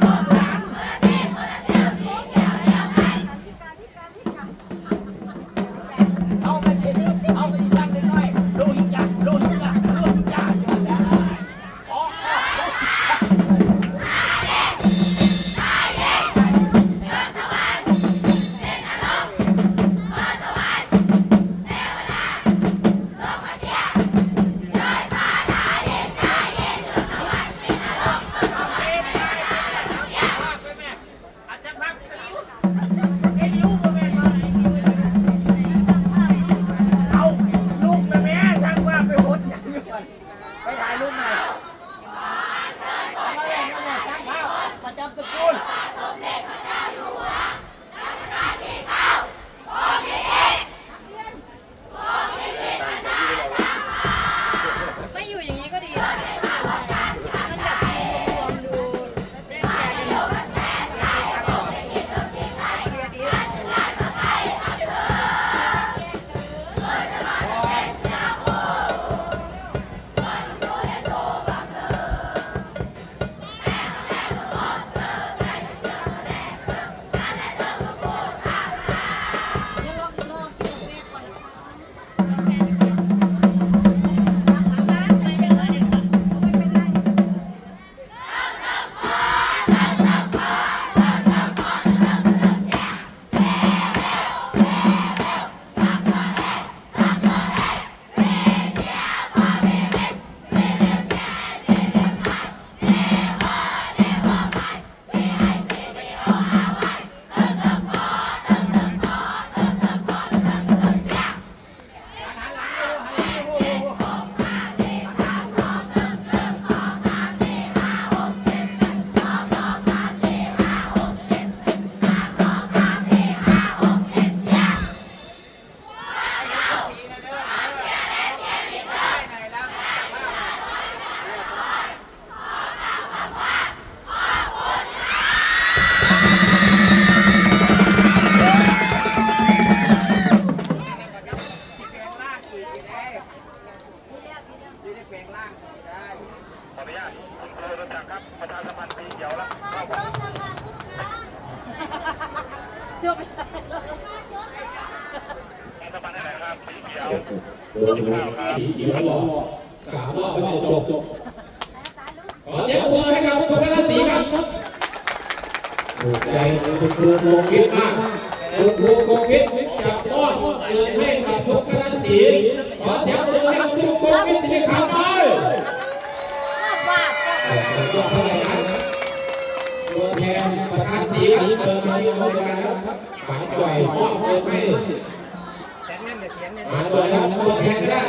เถ่ ขออนุญาตคุณครูรู้จักครับประชาสัมพันธ์ปีเขียวแล้วเข้าไประชาสัมพันธ์อะไรครับสีเขียวโดยสีเขียวรอสามรอบไม่จบขอเสียงปรบมือให้กับทุกคณะสีครับถูกใจคุณครูโกกิดมาก คุณครูโกกิดจะป้อนเงินให้กับทุกคณะสีขอเสียงปรบมือให้กับทุกโกกิดสีขาวเลยก็เท่าไหร่นะตัวแทนประธานสีครับเชิญมาที่บริการครับฝายจ่อยมอบเงินให้แสนเงินเดี๋ยวเสียงเงินมาด้วยครับตัวแทนได้